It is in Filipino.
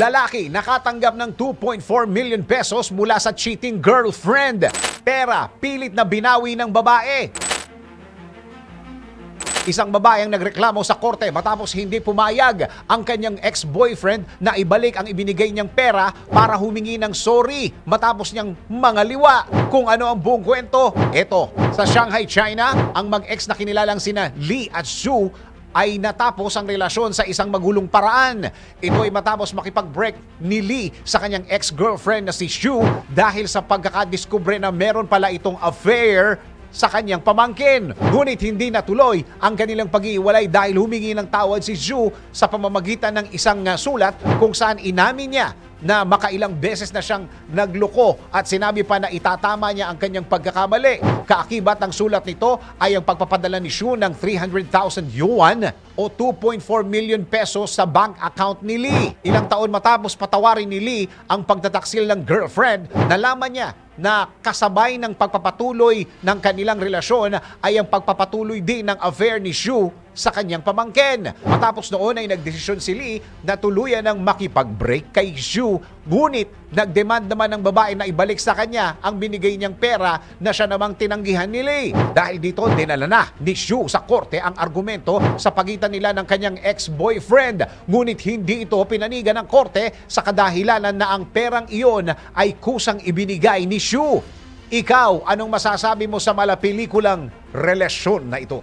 Lalaki nakatanggap ng 2.4 million pesos mula sa cheating girlfriend. Pera pilit na binawi ng babae. Isang babae ang nagreklamo sa korte matapos hindi pumayag ang kanyang ex-boyfriend na ibalik ang ibinigay niyang pera para humingi ng sorry matapos niyang mangaliwa. Kung ano ang buong kwento, eto. Sa Shanghai, China, ang mag-ex na kinilalang sina Lee at Sue ay natapos ang relasyon sa isang magulong paraan. Ito ay matapos makipag-break ni Lee sa kanyang ex-girlfriend na si Shu dahil sa pagkakadiskubre na meron pala itong affair sa kanyang pamangkin. Ngunit hindi natuloy ang kanilang pag-iwalay dahil humingi ng tawad si Zhu sa pamamagitan ng isang uh, sulat kung saan inamin niya na makailang beses na siyang nagloko at sinabi pa na itatama niya ang kanyang pagkakamali. Kaakibat ng sulat nito ay ang pagpapadala ni Shu ng 300,000 yuan o 2.4 million pesos sa bank account ni Lee. Ilang taon matapos patawarin ni Lee ang pagtataksil ng girlfriend, nalaman niya na kasabay ng pagpapatuloy ng kanilang relasyon ay ang pagpapatuloy din ng affair ni Shu sa kanyang pamangkin. Matapos noon ay nagdesisyon si Lee na tuluyan ng makipag-break kay Shu. Ngunit nagdemand naman ng babae na ibalik sa kanya ang binigay niyang pera na siya namang tinanggihan ni Lee. Dahil dito dinala na ni Shu sa korte ang argumento sa pagitan nila ng kanyang ex-boyfriend. Ngunit hindi ito pinanigan ng korte sa kadahilanan na ang perang iyon ay kusang ibinigay ni Shu. Ikaw, anong masasabi mo sa malapelikulang relasyon na ito?